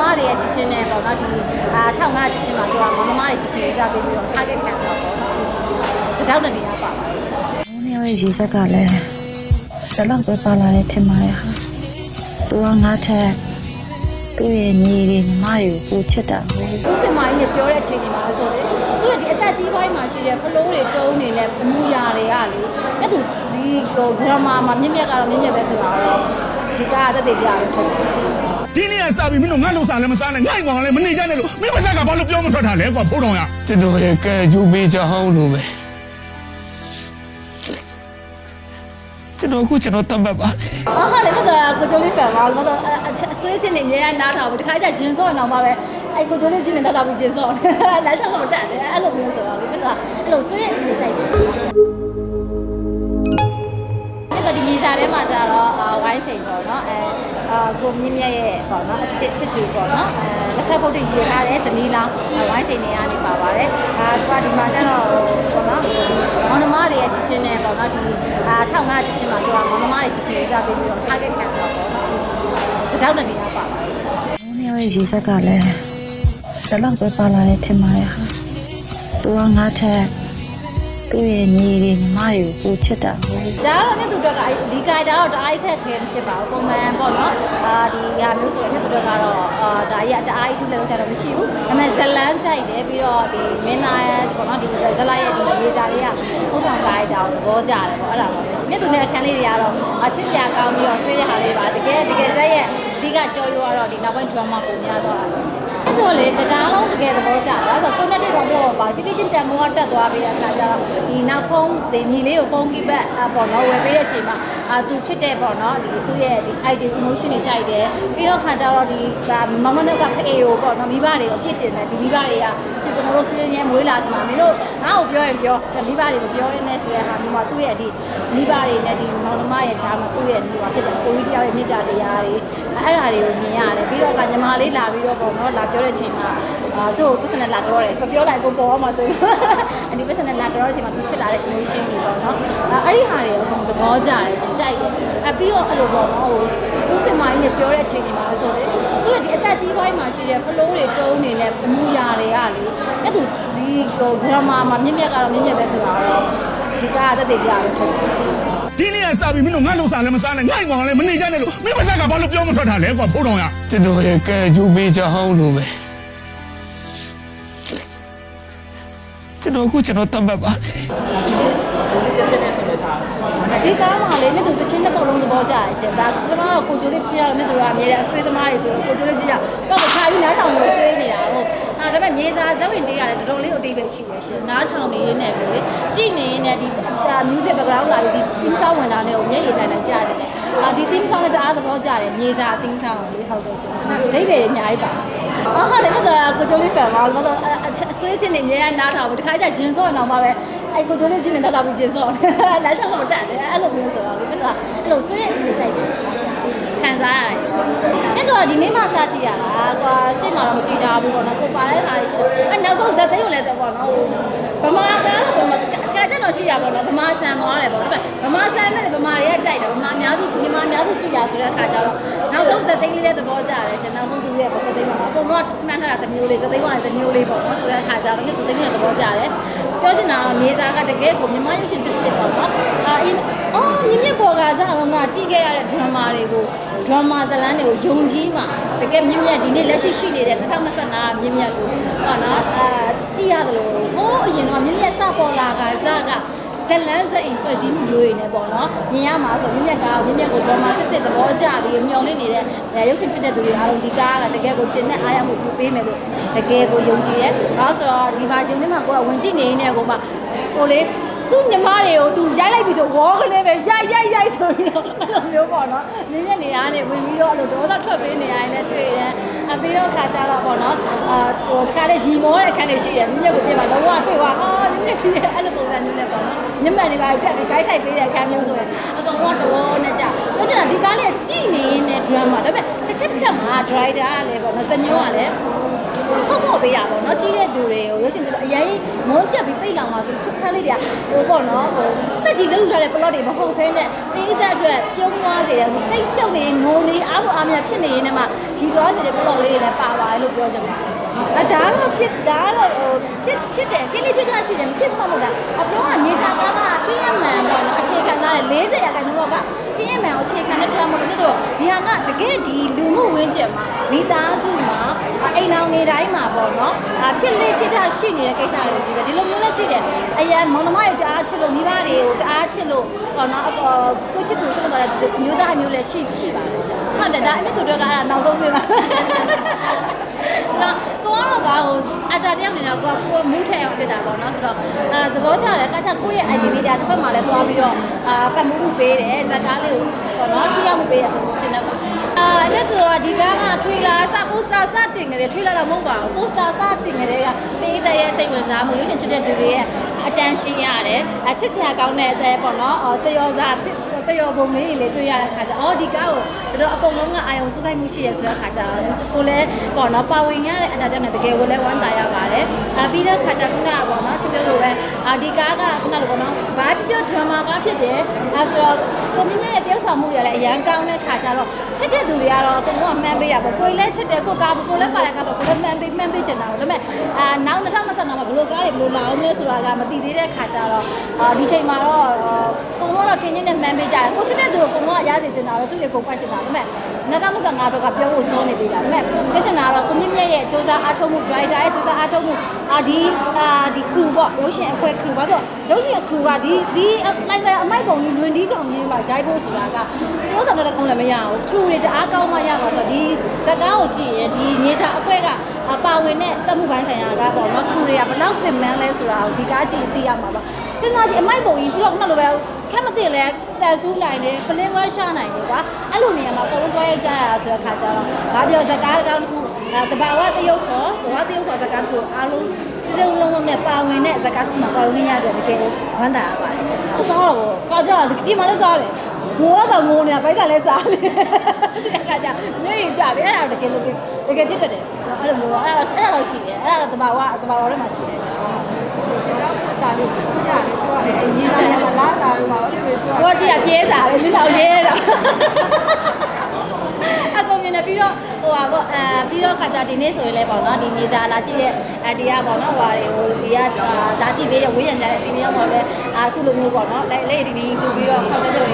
မတွေရဲ့ချစ်ချင်းနဲ့ပေါ့နော်ဒီအာထောက်ငါချစ်ချင်းမှာသူကမောင်နှမတွေချစ်ချင်းရေးစားပေးပြီးတော့ target ခံတော့ပေါ့နော်တတောက်တနေရပါပါတယ်ရှင်။မိုးနေရဲ့ရေစက်ကလည်းဒီလောက်ပဲပါလာတယ်ထင်ပါတယ်ဟာ။သူကငါထက်သူ့ရဲ့ညီတွေညီမတွေကိုပိုချစ်တာပဲသူစင်မကြီးနဲ့ပြောတဲ့အချိန်တွေမှာဆိုလေသူကဒီအသက်ကြီးပိုင်းမှာရှိတဲ့ flow တွေတုံးတွေနဲ့မူရာတွေကလေအဲ့သူဒီဟို drama မှာမြင့်မြတ်ကတော့မြင့်မြတ်ပဲဆိုတာတော့ ဒီကားအသက်တွေပြရတော့ထုတ်တယ်ရှင်ဒီနေ့ကစပြီးမင်းတို့ငါ့လုံစားလည်းမစားနဲ့ငါ့ကောင်လည်းမနေကြနဲ့လို့မင်းပါစကဘာလို့ပြောမထွက်တာလဲကွာဖိုးတော်ရကျွန်တော်ရဲ့ကဲကျူပေးချောင်းလို့ပဲကျွန်တော်အခုကျွန်တော်တတ်မှတ်ပါလေအော်ဟာလေကတော့ကိုကျိုးလေးဖန်ပါလို့တော့အဆွေးချင်းနေအများကြီးနားထောင်ဘူးတခါကျဂျင်းစောအောင်ပါပဲအဲ့ကိုကျိုးလေးချင်းနေတာတော့ပြီးဂျင်းစောလမ်းလျှောက်တော့တက်တယ်အဲ့လိုမျိုးဆိုတော့လေပြတာအဲ့လိုဆွေးရချင်းကြိုက်တယ် အဲ့တော့ဒီမီဇာထဲမှာကြတော့ဝိုင်းစိန်ပေါ့နော်အဲအာကိုမြင့်မြတ်ရဲ့ပေါ့နော်အချစ်ချစ်သူပေါ့နော်အဲလက်ထပ်ဖို့တည်ယူထားတဲ့ဇနီးလောင်းဝိုင်းစိန်နေရနေပါပါတယ်အာသူကဒီမှာကျတော့ပေါ့နော်မောင်နှမတွေရဲ့ချစ်ချင်းနဲ့ပေါ့နော်ဒီအာထောက်ငါချစ်ချင်းမှာသူကမောင်နှမတွေချစ်ချင်းရေးစားပေးပြီးတော့ target ခံတော့ပေါ့နော်တတောက်တနေရပါပါတယ်ရှင်။မိုးနေရဲ့ရေစက်ကလည်းဒီလောက်ပဲပါလာတယ်ထင်ပါတယ်ဟာ။သူကငါထက် သူ့ရဲ့ညီတွေညီမတွေကိုပိုချစ်တာပဲဒါတော့မြတ်သူတို့ကဒီကြိုက်တာတော့တအားခက်ခဲမဖြစ်ပါဘူးပုံမှန်ပေါ့နော်အာဒီဟာမျိုးဆိုတော့မြတ်သူတို့ကတော့အာဒါကြီးတအားကြီးထုလည်းလို့ဆက်တော့မရှိဘူးဒါပေမဲ့ဇလန်းကြိုက်တယ်ပြီးတော့ဒီမင်းသားရဲ့ပေါ့နော်ဒီဇလာရဲ့ဒီရေးစားလေးကဘုံဆောင်ကြိုက်တာကိုသဘောကျတယ်ပေါ့အဲ့ဒါပါပဲမြတ်သူနဲ့အခန်းလေးတွေကတော့အချစ်စရာကောင်းပြီးတော့ဆွေးတဲ့ဟာလေးပါတကယ်တကယ်ဇက်ရဲ့အဓိကကြော်ရောကတော့ဒီနောက်ပိုင်း drama ပုံများတော့တာ ပဲအဲ့တော့လေတကားလုံးတကယ်သဘောကျတာအဲ့ဆို connected တော့ပေါ့ပါပြပြချင်းတန်မိုးကတက်သွားပြီးတဲ့အခါကျတော့ဒီနောက်ဖုန်းဒီညီလေးကိုဖုန်းကိပတ်အပေါ့နော်ဝယ်ပေးတဲ့အချိန်မှာအာသူဖြစ်တဲ့ပေါ့နော်ဒီသူ့ရဲ့ဒီ ID emotion တွေကြိုက်တယ်ပြီးတော့ခါကျတော့ဒီမောင်မနုကဖအေကိုပေါ့နော်မိဘတွေကိုအပြစ်တင်တယ်ဒီမိဘတွေကကျွန်တော်တို့စင်းရဲမွေးလာစမှာမင်းတို့ငါ့ကိုပြောရင်ပြောမိဘတွေကိုပြောရင်းနဲ့ဆိုတဲ့ဟာမျိုးမှာသူ့ရဲ့ဒီမိဘတွေနဲ့ဒီမောင်နှမရဲ့ဂျာမှာသူ့ရဲ့ဒီဟာဖြစ်တယ်ကိုကြီးတယောက်ရဲ့မေတ္တာတရားတွေအဲ့ဒါတွေကိုမြင်ရတယ်ပြီးတော့ကညီမလေးလာပြီးတော့ပေါ့နော်လာပြောတဲ့အချိန်မှာအာသူ့ကိုပတ်စံနဲ့လာကြောတယ်ပြောလိုက်ကိုပေါ်အောင်မှာဆိုရင်အဒီပတ်စံနဲ့လာကြောတဲ့အချိန်မှာသူဖြစ်လာတဲ့ emotion တွေပေါ့နော်အဲ့ဒီဟာတွေအကုန်သဘောကျတယ်ဆိုကြိုက်တယ်အပြီးတော့အဲ့လိုပေါ့နော်ဟိုဦးစင်မကြီးနဲ့ပြောတဲ့အချိန်တွေမှာဆိုလေသူကဒီအသက်ကြီးပိုင်းမှာရှိတဲ့ flow တွေတုံးတွေနဲ့မူရာတွေကလေအဲ့သူဒီဟို drama မှာမြင့်မြတ်ကတော့မြင့်မြတ်ပဲဆိုတာတော့ ဒီကားအသက်တွေပြရတော့ထုတ်တယ်ဒီနေ့ကစပြီးမင်းတို့ငါ့လုံစားလည်းမစားနဲ့ငါ့ကောင်လည်းမနေကြနဲ့လို့မင်းပါစကဘာလို့ပြောမထွက်တာလဲကွာဖိုးတော်ရကျွန်တော်ရဲ့ကဲကျူပေးချောင်းလို့ပဲကျွန်တော်အခုကျွန်တော်တတ်မှတ်ပါလေဒီကားမှာလေမြတ်သူတချင်းတစ်ပုတ်လုံးသဘောကျရရှင်ဒါပထမတော့ကိုကျိုးလေးချင်းရမြတ်သူကအမြဲတမ်းအဆွေးသမားတွေဆိုတော့ကိုကျိုးလေးချင်းရတော့ခါပြီးနားထောင်လို့ဆွေးနေတာဟုတ် အဲဒါပေမဲ့မြေစာဇဝင်တေးရတယ်တော်တော်လေးအတိတ်ပဲရှိရရှင်နားထောင်နေရင်းနဲ့လေကြည်နေရင်းနဲ့ဒီ music background လာပြီးဒီ theme song ဝင်တာနဲ့ကိုမျက်ရည်တိုင်းတိုင်းကြားတယ်အာဒီ theme song နဲ့တအားသဘောကျတယ်မြေစာ theme song လေးဟုတ်တယ်ရှင်ဒိဗေတွေအများကြီးပါအော်ဟာလေကတော့ကိုကျိုးလေးဖန်ပါလို့တော့အဆွေးချင်းနေအများကြီးနားထောင်ဘူးတခါကျဂျင်းစောအောင်ပါပဲအဲ့ကိုကျိုးလေးချင်းနေတာတော့ပြီးဂျင်းစောလမ်းလျှောက်တော့တက်တယ်အဲ့လိုမျိုးဆိုတော့လေပြတာအဲ့လိုဆွေးရချင်းကြိုက်တယ် ခံစားရတယ်အဲ့တော့ဒီနေ့မှစကြည့်ရတာကွာရှေ့မှာတော့မကြည့်ကြဘူးပေါ့နော်ကိုပါတဲ့ခါလေးရှိတယ်အဲ့နောက်ဆုံးဇက်သိန်းကိုလည်းတော့ပေါ့နော်ဗမာကားတော့ဗမာကကြတော့ရှိရပါတော့ဗမာဆန်သွားတယ်ပေါ့ဒါပေမဲ့ဗမာဆန်မဲ့ဗမာတွေကကြိုက်တယ်ဗမာအများစုဒီနေ့မှအများစုကြည့်ရဆိုတဲ့အခါကျတော့နောက်ဆုံးဇက်သိန်းလေးလည်းသဘောကျတယ်ရှင်နောက်ဆုံးသူရဲ့ဇက်သိန်းမှာအကုန်လုံးကမှန်းထားတာတစ်မျိုးလေးဇက်သိန်းကလည်းတစ်မျိုးလေးပေါ့နော်ဆိုတဲ့အခါကျတော့ဒီဇက်သိန်းကလည်းသဘောကျတယ်ပြောချင်တာကနေစားကတကယ်ကိုမြမရုပ်ရှင်စစ်စစ်ပေါ့နော်အာအင်းအော်မြင့်မြတ်ပေါ်ကစားတော့ငါကြည့်ခဲ့ရတဲ့ဒရမာတွေကို ဒရမာဇလန်းတွေကိုယုံကြည်မှာတကယ်မြင့်မြတ်ဒီနေ့လက်ရှိရှိနေတဲ့2025မြင့်မြတ်ကိုပေါ့နော်အာကြည့်ရတယ်လို့ဟိုးအရင်တော့မြင့်မြတ်စပေါ်လာကစားကဇလန်းစအိမ်ဖွဲ့စည်းမှုမျိုးတွေနဲ့ပေါ့နော်မြင်ရမှာဆိုမြင့်မြတ်ကမြင့်မြတ်ကိုဒရမာစစ်စစ်သဘောကျပြီးမျောလင့်နေတဲ့ရုပ်ရှင်ချစ်တဲ့သူတွေအားလုံးဒီကားကတကယ်ကိုကျင့်တဲ့အားရမှုပြုပေးမယ်လို့တကယ်ကိုယုံကြည်ရဲ့။ဒါဆိုတော့ဒီမှာယုံနေမှာကိုကဝင်ကြည့်နေနေကိုမှဟိုလေ သူ့ညီမတွေကိုသူရိုက်လိုက်ပြီဆိုဝေါကလေးပဲရိုက်ရိုက်ရိုက်ဆိုပြီးတော့အဲ့လိုမျိုးပေါ့နော်။နင်းရက်နေရနေဝင်ပြီးတော့အဲ့လိုဒေါသထွက်ပေးနေရတယ်လည်းတွေ့တယ်။အပြီးတော့ခါကြတော့ပေါ့နော်။အာဟိုတခါလေရီမောတဲ့ခန်းလေးရှိတယ်။မြင့်မြတ်ကိုပြင်မှာလုံးဝတွေ့သွားအာမြင့်မြတ်ရှိတယ်အဲ့လိုပုံစံမျိုးနဲ့ပေါ့နော်။မြင့်မြတ်နေပါတက်ပြီးဂိုက်ဆိုင်ပေးတဲ့ခန်းမျိုးဆိုရင်အကောင်ကတော်နဲ့ကြာ။ပြောချင်တာဒီကားလေးကြည့်နေတဲ့ drama ဒါပေမဲ့တစ်ချက်တစ်ချက်မှာ driver ကလည်းပေါ့နော်စညိုးကလည်း ဟုတ်ပေါ့ပေးတာပေါ့နော်ကြီးတဲ့သူတွေကိုရုပ်ရှင်တွေအရင်မုန်းချက်ပြီးပိတ်လောင်မှာဆိုချုပ်ခန်းလေးတွေကဟိုပေါ့နော်ဟိုတက်ကြီးလှုပ်ထားတဲ့ plot တွေမဟုတ်ဘဲနဲ့ဒီအသက်အတွက်ပြုံးသွားစေတယ်စိတ်ရှုပ်နေငိုနေအားမအားမဖြစ်နေရင်လည်းမှရည်သွားစေတဲ့ plot လေးတွေလည်းပါပါတယ်လို့ပြောချင်ပါတယ်ရှင်အဒါတော့ဖြစ်ဒါတော့ဟိုဖြစ်ဖြစ်တယ်ဖြစ်လေးဖြစ်တာရှိတယ်မဖြစ်မှမဟုတ်တာအပြောကမြေသားကားကပြင်းရမှန်ပေါ့နော်အခြေခံလာတဲ့40ရာခိုင်နှုန်းလောက်ကပြ င်းရမှန်အခြေခံတဲ့တရားမဟုတ်ဘူးဆိုတော့ဒီဟာကတကယ်ဒီလူမှုဝန်းကျင်မှာမိသားစုမှာအိမ်အောင်နေတိုင်းမှာပေါ့နော်အဖြစ်လေးဖြစ်တာရှိနေတဲ့ကိစ္စတွေကြီးပဲဒီလိုမျိုးလည်းရှိတယ်အရန်မောင်နှမတွေတအားချစ်လို့မိဘတွေကိုတအားချစ်လို့ပေါ့နော်အကောကိုချစ်သူဆိုတော့လည်းမျိုးသားမျိုးလည်းရှိရှိပါတယ်ရှင်ဟုတ်တယ်ဒါအမြင့်သူတွေကအဲ့ဒါနောက်ဆုံးနေပါနော် ကိုကတော့ကဟိုအတာတယောက်နေတော့ကိုကကိုမူးထဲအောင်ဖြစ်တာပေါ့နော်ဆိုတော့အာသဘောကျတယ်ကချကိုယ့်ရဲ့ ID လေးဒါတစ်ဖက်မှာလည်းသွားပြီးတော့အာပတ်မှုမှုပေးတယ်ဇက်ကားလေးကိုပေါ့နော်ပြရမှုပေးရဆိုကျင်တယ်ပါအာအဲ့ဒါဆိုဒီကားကထွေလာစပိုစတာစတင်နေတယ်ထွေလာတော့မဟုတ်ပါဘူးပိုစတာစတင်နေတယ်ကပေးတဲ့ရဲ့စိတ်ဝင်စားမှုရုပ်ရှင်ချစ်တဲ့သူတွေရဲ့အတန်းရှင်းရတယ်အချစ်စရာကောင်းတဲ့အသေးပေါ့နော်အော်တယောစား တယောပုံလေးတွေလည်းတွေ့ရတဲ့ခါကျအော်ဒီကားကိုတော့အကုန်လုံးကအာယုံစူးစိုက်မှုရှိရဆိုတဲ့ခါကျကိုလည်းပေါ့နော်ပါဝင်ရတဲ့အတာတက်နဲ့တကယ်ကိုလည်းဝမ်းသာရပါတယ်အပြီးတဲ့ခါကျခုနကပေါ့နော်ချစ်တဲ့လိုပဲ အာဒီကားကခုနလိုပေါ့နော်ဘာပြောဒရမာကားဖြစ်တယ်အဲဆိုတော့ကိုမြင့်ရဲ့တယောက်ဆောင်မှုတွေလည်းအရန်ကောင်းတဲ့ခါကျတော့ချစ်တဲ့သူတွေကတော့အကုန်လုံးကမှန်းပေးတာပေါ့ကိုယ်လည်းချစ်တယ်ကိုကားကိုလည်းပါတဲ့ကတော့ကိုလည်းမှန်းပေးမှန်းပေးချင်တာပေါ့ဒါပေမဲ့အာနောက်2025မှာဘယ်လိုကားတွေဘယ်လိုလာအောင်လဲဆိုတာကမသိသေးတဲ့ခါကျတော့အာဒီချိန်မှာတော့ကိုကတော့ထင်းချင်းနဲ့မှန်းပေးကြတယ်ကိုချစ်တဲ့သူကိုကိုကရစေချင်တာပဲသူတွေကိုပတ်ချင်တာဒါပေမဲ့2025ဘက်ကပြောဖို့စောနေသေးတာဒါပေမဲ့သိချင်တာကတော့ကိုမြင့်မြတ်ရဲ့စူးစမ်းအားထုတ်မှု driver ရဲ့စူးစမ်းအားထုတ်မှုအာဒီအာဒီ crew ပေါ့ရုပ်ရှင်အဖွဲ့ crew ပါဆိုရုပ်ရှင် crew ကဒီဒီလိုက်လိုက်အမိုက်ပုံကြီးလွင်ဒီကောင်ကြီးမှာရိုက်ဖို့ဆိုတာကပြောဆောင်တဲ့ကောင်းလည်းမရဘူး crew တွေတအားကောင်းမှရမှာဆိုတော့ဒီဇက်ကားကိုကြည့်ရင်ဒီမြေစာအဖွဲ့ကပါဝင်တဲ့စက်မှုပိုင်းဆိုင်ရာကပေါ့နော် crew တွေကဘယ်လောက်ပြင်မှန်းလဲဆိုတာကိုဒီကားကြည့်သိရမှာပါစဉ်းစားကြည့်အမိုက်ပုံကြီးပြီးတော့ခုနလိုပဲခက်မသိလဲတန်ဆူးနိုင်တယ်ပလင်းဝဲရှာနိုင်တယ်ကွာအဲ့လိုနေရာမှာအကုန်လုံးတွဲရကြရဆိုတဲ့ခါကျတော့ဘာပြောဇက်ကားကောင်းတစ်ခုအဲတဘာဝတရုပ်ခေါ်ဘဝတရုပ်ခေါ်ဇက်ကားတစ်ခုအားလုံး စိတ်လုံးလုံးနဲ့ပါဝင်တဲ့ဇက်ကားတစ်ခုမှာပါဝင်ရတဲ့တကယ်ဝမ်းသာရပါတယ်ရှင်။စားတော့ကောကြောက်ဒီမှာလည်းစားတယ်ငိုတော့ငိုနေတာဘိုက်ကလည်းစားတယ်ဒီခါကျညွှန်ရင်ကြပြီအဲ့ဒါတကယ်လို့တကယ်ဖြစ်တတ်တယ်အဲ့လိုမျိုးအဲ့ဒါအဲ့ဒါတော့ရှိတယ်အဲ့ဒါတော့တဘာဝတဘာဝထဲမှာရှိတယ်စာလေးချိုးကြတယ်ချိုးရတယ်အရင်ကလည်းလာလာလို့ပါအဲ့လိုမျိုးချိုး။ကိုကကြည့်ရပြဲစားတယ်မြင်းတော်ရဲတာ။အကုန်မြင် တယ်ပြီးတော့ဟိုပါပေါ့အဲပြီးတော့ခါကြဒီနေ့ဆိုရင်လည်းပေါ့နော်ဒီမြေစာလာကြည့်ရဲ့အဲဒီကပေါ့နော်ဟိုဟာတွေကိုဒီကလာကြည့်ပေးရဝေးရံကြတဲ့စီမီယောပေါ့လေအခုလိုမျိုးပေါ့နော်လက်လက်ဒီဒီလူပြီးတော့ခေါက်ချက်တွေ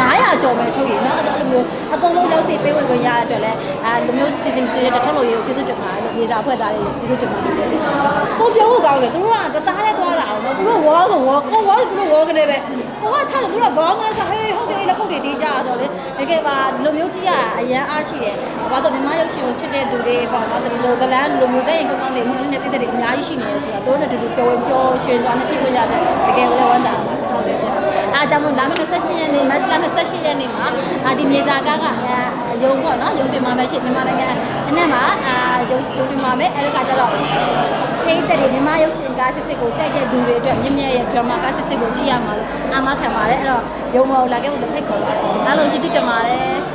900ကျော်မယ်ထုတ်ရနော်အဲ့လိုမျိုးအကုန်လုံးရောက်စီပေးဝင်ခွင့်ရတဲ့အတွက်လည်းအဲလိုမျိုးစီစဉ်စီတဲ့ထုတ်လို့ရကျေးဇူးတင်ပါတယ်လို့မြေစာဖွဲ့သားတွေကျေးဇူးတင်ပါတယ်လို့ကျေးဇူးကိုပြောဖို့ကောင်းတယ်သူတို့ကတသားနဲ့သွားလာအောင်နော်သူတို့ဝေါ်ဆိုဝေါ်ကိုဝေါ်သူတို့ဝေါ်ကနေပဲကိုကချတယ်သူတို့ဘောင်းကနေချဟေးဟုတ်တယ်လက်ခုပ်တွေတေးကြဆိုတော့လေ တကယ်ပါလိုမျိုးကြည့်ရတာအရန်အားရှိတယ်ဘာလို့မြန်မာရုပ်ရှင်ကိုချစ်တဲ့သူတွေပေါ့နော်ဒီလိုဇလန်းလိုမျိုးစက်ရင်ကောင်းကောင်းလေးမျိုးနဲ့ပြည်သက်တွေအများကြီးရှိနေတယ်ဆိုတော့တို့နဲ့တူတူပြောဝင်ပြောရွှင်စွာနဲ့ကြည့်လို့ရတယ်တကယ်လည်းဝမ်းသာပါတယ်ဟုတ်တယ်ဆရာအားကြောင့်မို့လာမယ့်28ရက်နေ့မတ်လ28ရက်နေ့မှာအာဒီမြေစာကားကအဲရုံပေါ့နော်ရုံတင်မှာပဲရှိမြန်မာနိုင်ငံအနက်မှာအာရုံရုံတင်မှာပဲအဲဒီကကျတော့ ခေတ်တဲ့မြန်မာရုပ်ရှင်ကားစစ်စစ်ကိုကြိုက်တဲ့သူတွေအတွက်မြင့်မြတ်ရဲ့ drama ကားစစ်စစ်ကိုကြည့်ရမှာလို့အာမခံပါတယ်အဲ့တော့ရုံမောလာခဲ့ဖို့လည်းဖိတ်ခေါ်ပါတယ်ရှင်အားလုံးကျေးဇူးတင်ပါတယ်